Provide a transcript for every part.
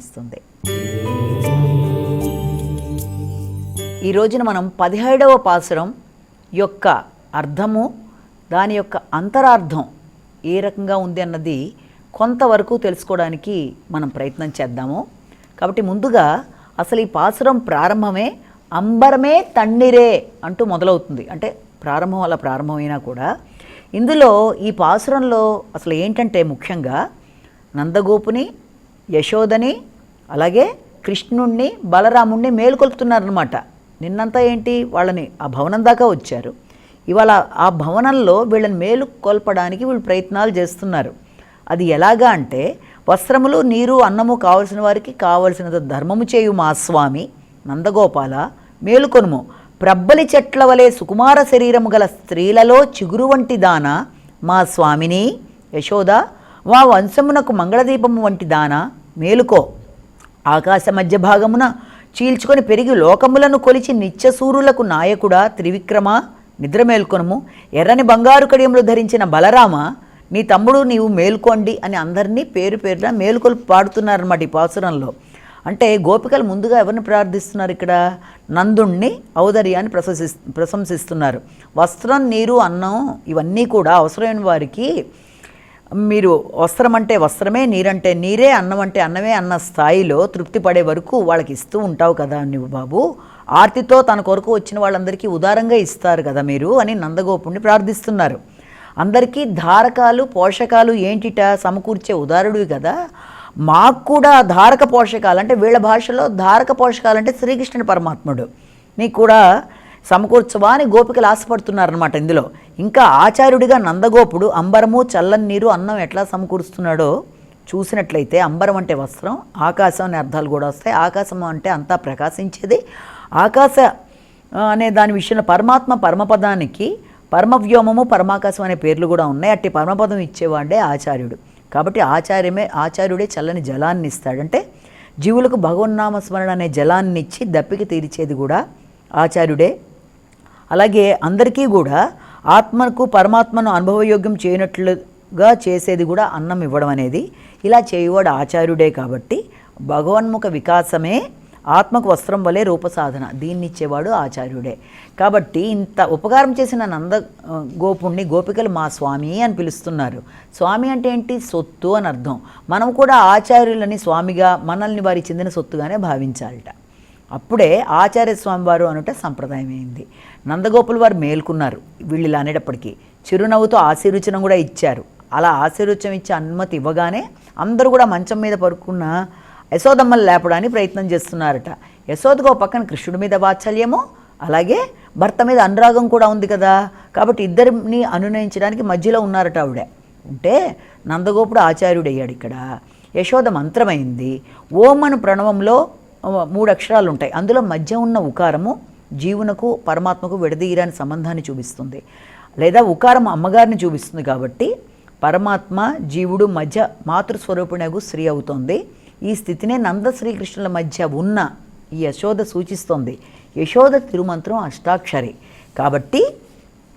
జలాన్నిస్తుంది ఈ రోజున మనం పదిహేడవ పాసురం యొక్క అర్థము దాని యొక్క అంతరార్థం ఏ రకంగా ఉంది అన్నది కొంతవరకు తెలుసుకోవడానికి మనం ప్రయత్నం చేద్దాము. కాబట్టి ముందుగా అసలు ఈ పాసురం ప్రారంభమే అంబరమే తన్నీరే అంటూ మొదలవుతుంది. అంటే ప్రారంభం అలా ప్రారంభమైనా కూడా ఇందులో ఈ పాసురంలో అసలు ఏంటంటే ముఖ్యంగా నందగోపుని యశోదని అలాగే కృష్ణుణ్ణి బలరాముణ్ణి మేలుకొల్పుతున్నారనమాట నిన్నంతా ఏంటి? వాళ్ళని ఆ భవనం దాకా వచ్చారు. ఇవాళ ఆ భవనంలో వీళ్ళని మేలు కోల్పడానికి వీళ్ళు ప్రయత్నాలు చేస్తున్నారు. అది ఎలాగా అంటే వస్త్రములు నీరు అన్నము కావలసిన వారికి కావలసినంత ధర్మము చేయు మా స్వామి నందగోపాల మేలుకొనుము. ప్రబ్బలి చెట్ల వలె సుకుమార శరీరము గల స్త్రీలలో చిగురు వంటి దాన మా స్వామిని యశోద మా వంశమునకు మంగళదీపము వంటి దాన మేలుకో. ఆకాశ మధ్య భాగమున చీల్చుకొని పెరిగి లోకములను కొలిచి నిత్యసూరులకు నాయకుడా త్రివిక్రమ నిద్ర మేల్కొనము ఎర్రని బంగారు కడియములు ధరించిన బలరామ నీ తమ్ముడు నీవు మేల్కోండి అని అందరినీ పేరు పేరున మేలుకొల్పి పాడుతున్నారన్నమాట ఈ పాసురంలో. అంటే గోపికలు ముందుగా ఎవరిని ప్రార్థిస్తున్నారు ఇక్కడ? నందుణ్ణి ఔదర్యాన్ని ప్రశంసి ప్రశంసిస్తున్నారు. వస్త్రం నీరు అన్నం ఇవన్నీ కూడా అవసరమైన వారికి మీరు వస్త్రం అంటే వస్త్రమే నీరంటే నీరే అన్నం అంటే అన్నమే అన్న స్థాయిలో తృప్తి పడే వరకు వాళ్ళకి ఇస్తూ ఉంటావు కదా నువ్వు బాబు. ఆర్తితో తన కొరకు వచ్చిన వాళ్ళందరికీ ఉదారంగా ఇస్తారు కదా మీరు అని నందగోపుణ్ణి ప్రార్థిస్తున్నారు. అందరికీ ధారకాలు పోషకాలు ఏంటిట? సమకూర్చే ఉదారుడివి కదా. మాకు కూడా ధారక పోషకాలు అంటే వీళ్ళ భాషలో ధారక పోషకాలు అంటే శ్రీకృష్ణుని పరమాత్ముడు. నీకు కూడా సమకూర్చవా అని గోపికలు ఆశపడుతున్నారనమాట ఇందులో. ఇంకా ఆచార్యుడిగా నందగోపుడు అంబరము చల్లని నీరు అన్నం ఎట్లా సమకూరుస్తున్నాడో చూసినట్లయితే అంబరం అంటే వస్త్రం ఆకాశం అనే అర్థాలు కూడా వస్తాయి. ఆకాశం అంటే అంతా ప్రకాశించేది. ఆకాశ అనే దాని విషయంలో పరమాత్మ పరమపదానికి పరమవ్యోమము పరమాకాశం అనే పేర్లు కూడా ఉన్నాయి. అట్టి పరమపదం ఇచ్చేవాడే ఆచార్యుడు. కాబట్టి ఆచార్యమే ఆచార్యుడే చల్లని జలాన్ని ఇస్తాడంటే జీవులకు భగవన్నామ స్మరణ అనే జలాన్ని ఇచ్చి దప్పికి తీర్చేది కూడా ఆచార్యుడే. అలాగే అందరికీ కూడా ఆత్మకు పరమాత్మను అనుభవయోగ్యం చేయనట్లుగా చేసేది కూడా అన్నం ఇవ్వడం అనేది. ఇలా చేయువాడు ఆచార్యుడే కాబట్టి భగవన్ముఖ వికాసమే ఆత్మకు వస్త్రం వలె రూపసాధన దీన్ని ఇచ్చేవాడు ఆచార్యుడే. కాబట్టి ఇంత ఉపకారం చేసిన నంద గోపుణ్ణి గోపికలు మా స్వామి అని పిలుస్తున్నారు. స్వామి అంటే ఏంటి? సొత్తు అని అర్థం. మనం కూడా ఆచార్యులని స్వామిగా మనల్ని వారి చెందిన సొత్తుగానే భావించాలట. అప్పుడే ఆచార్య స్వామి వారు అనుట సంప్రదాయమైంది. నందగోపుల వారు మేల్కున్నారు వీళ్ళు ఇలా అనేటప్పటికీ. చిరునవ్వుతో ఆశీర్వచనం కూడా ఇచ్చారు. అలా ఆశీర్వచనం ఇచ్చే అనుమతి ఇవ్వగానే అందరూ కూడా మంచం మీద పడుకున్న యశోదమ్మలు లేపడానికి ప్రయత్నం చేస్తున్నారట. యశోదకు పక్కన కృష్ణుడి మీద వాత్సల్యము అలాగే భర్త మీద అనురాగం కూడా ఉంది కదా. కాబట్టి ఇద్దరిని అనునయించడానికి మధ్యలో ఉన్నారట ఆవిడ. ఉంటే నందగోపుడు ఆచార్యుడయ్యాడు ఇక్కడ. యశోద మంత్రమైంది. ఓం అను ప్రణవంలో మూడు అక్షరాలు ఉంటాయి అందులో మధ్య ఉన్న ఉకారము జీవునకు పరమాత్మకు విడదీయరాని సంబంధాన్ని చూపిస్తుంది. లేదా ఉకారం అమ్మగారిని చూపిస్తుంది కాబట్టి పరమాత్మ జీవుడు మధ్య మాతృస్వరూపిణకు స్త్రీ అవుతోంది. ఈ స్థితినే నంద శ్రీకృష్ణుల మధ్య ఉన్న ఈ యశోద సూచిస్తోంది. యశోద తిరుమంత్రం అష్టాక్షరి. కాబట్టి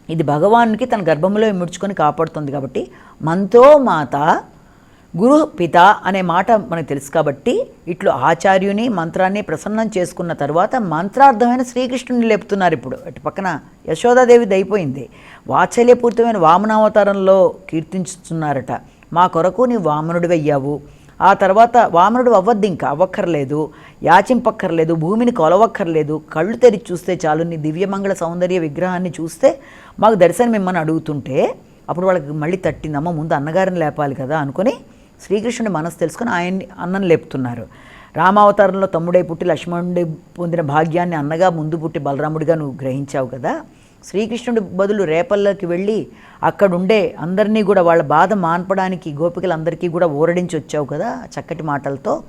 ఇది భగవానుకి తన గర్భంలో ఇముడ్చుకొని కాపాడుతుంది కాబట్టి మంతో మాత గురు పిత అనే మాట మనకు తెలుసు కాబట్టి ఇట్లు ఆచార్యుని మంత్రాన్ని ప్రసన్నం చేసుకున్న తర్వాత మంత్రార్థమైన శ్రీకృష్ణుని లేపుతున్నారు ఇప్పుడు. అటు పక్కన యశోదాదేవి దయిపోయింది వాత్సల్యపూరితమైన వామనావతారంలో కీర్తించుతున్నారట. మా కొరకు నీ వామనుడివి అయ్యావు. ఆ తర్వాత వామనుడు అవ్వద్దు ఇంకా అవ్వక్కర్లేదు. యాచింపక్కర్లేదు భూమిని కొలవక్కర్లేదు. కళ్ళు తెరిచి చూస్తే చాలు నీ దివ్యమంగళ సౌందర్య విగ్రహాన్ని చూస్తే మాకు దర్శనం మిమ్మల్ని అడుగుతుంటే అప్పుడు వాళ్ళకి మళ్ళీ తట్టిందమ్మ ముందు అన్నగారిని లేపాలి కదా అనుకొని శ్రీకృష్ణుడి మనసు తెలుసుకొని ఆయన్ని అన్నం లేపుతున్నారు. రామావతారంలో తమ్ముడై పుట్టి లక్ష్మణుడి పొందిన భాగ్యాన్ని అన్నగా ముందు పుట్టి బలరాముడిగా నువ్వు గ్రహించావు కదా. శ్రీకృష్ణుడి బదులు రేపల్లోకి వెళ్ళి అక్కడుండే అందరినీ కూడా వాళ్ళ బాధ మాన్పడానికి గోపికలందరికీ కూడా ఊరడించి వచ్చావు కదా చక్కటి మాటలతో.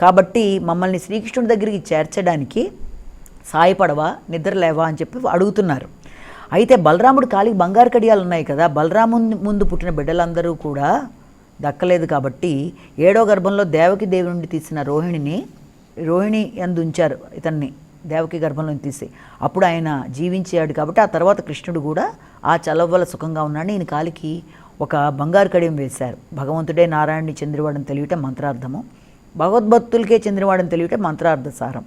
కాబట్టి మమ్మల్ని శ్రీకృష్ణుడి దగ్గరికి చేర్చడానికి సాయపడవా నిద్ర లేవా అని చెప్పి అడుగుతున్నారు. అయితే బలరాముడు కాలికి బంగారు కడియాలు ఉన్నాయి కదా. బలరాము ముందు పుట్టిన బిడ్డలందరూ కూడా దక్కలేదు కాబట్టి ఏడో గర్భంలో దేవకి దేవి నుండి తీసిన రోహిణిని రోహిణి ఎందు ఉంచారు ఇతన్ని దేవకి గర్భంలో తీసి. అప్పుడు ఆయన జీవించాడు కాబట్టి ఆ తర్వాత కృష్ణుడు కూడా ఆ చలవల సుఖంగా ఉన్నాడు ఈయన కాలికి ఒక బంగారు కడియం వేశారు. భగవంతుడే నారాయణుని చంద్రవాడని తెలియటం మంత్రార్థము. భగవద్భక్తులకే చంద్రవాడని తెలియటే మంత్రార్థ సారం.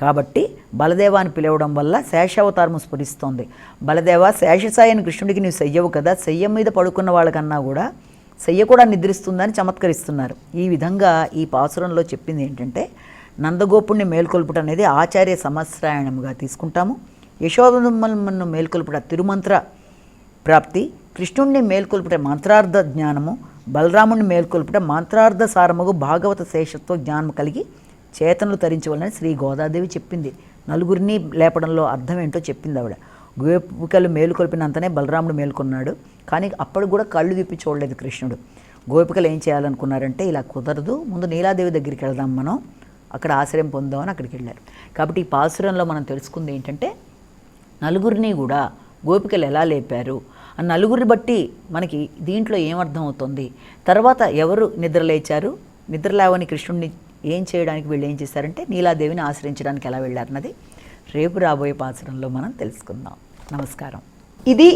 కాబట్టి బలదేవాన్ని పిలవడం వల్ల శేషావతారము స్ఫురిస్తోంది. బలదేవ శేషసాయని కృష్ణుడికి నీవు సెయ్యవు కదా శయ్యం మీద పడుకున్న వాళ్ళకన్నా కూడా శయ్య కూడా నిద్రిస్తుందని చమత్కరిస్తున్నారు. ఈ విధంగా ఈ పాసురంలో చెప్పింది ఏంటంటే నందగోపుణ్ణి మేల్కొల్పుట అనేది ఆచార్య సమశ్రాయణముగా తీసుకుంటాము. యశోదమ్మను మేల్కొల్పుట తిరుమంత్ర ప్రాప్తి కృష్ణుణ్ణి మేల్కొల్పుట మంత్రార్థ జ్ఞానము బలరాముణ్ణి మేల్కొల్పుట మంత్రార్థ సారముగు భాగవత శేషత్వ జ్ఞానము కలిగి చేతనలు తరించవలని శ్రీ గోదాదేవి చెప్పింది. నలుగురిని లేపడంలో అర్థం ఏంటో చెప్పింది ఆవిడ. గోపికలు మేలుకొల్పినంతనే బలరాముడు మేల్కొన్నాడు. కానీ అప్పుడు కూడా కళ్ళు తిప్పి చూడలేదు కృష్ణుడు. గోపికలు ఏం చేయాలనుకున్నారంటే ఇలా కుదరదు ముందు నీలాదేవి దగ్గరికి వెళ్దాం మనం అక్కడ ఆశ్రయం పొందామని అక్కడికి వెళ్ళారు. కాబట్టి ఈ పాసురంలో మనం తెలుసుకుంది ఏంటంటే నలుగురిని కూడా గోపికలు ఎలా లేపారు? ఆ నలుగురిని బట్టి మనకి దీంట్లో ఏమర్థం అవుతుంది? తర్వాత ఎవరు నిద్రలేచారు నిద్రలేవని కృష్ణుడిని ఏం చేయడానికి వీళ్ళు ఏం చేశారంటే నీలాదేవిని ఆశ్రయించడానికి ఎలా వెళ్ళారన్నది రేపు రాబోయే పాసురంలో మనం తెలుసుకుందాం. నమస్కారం. ఇది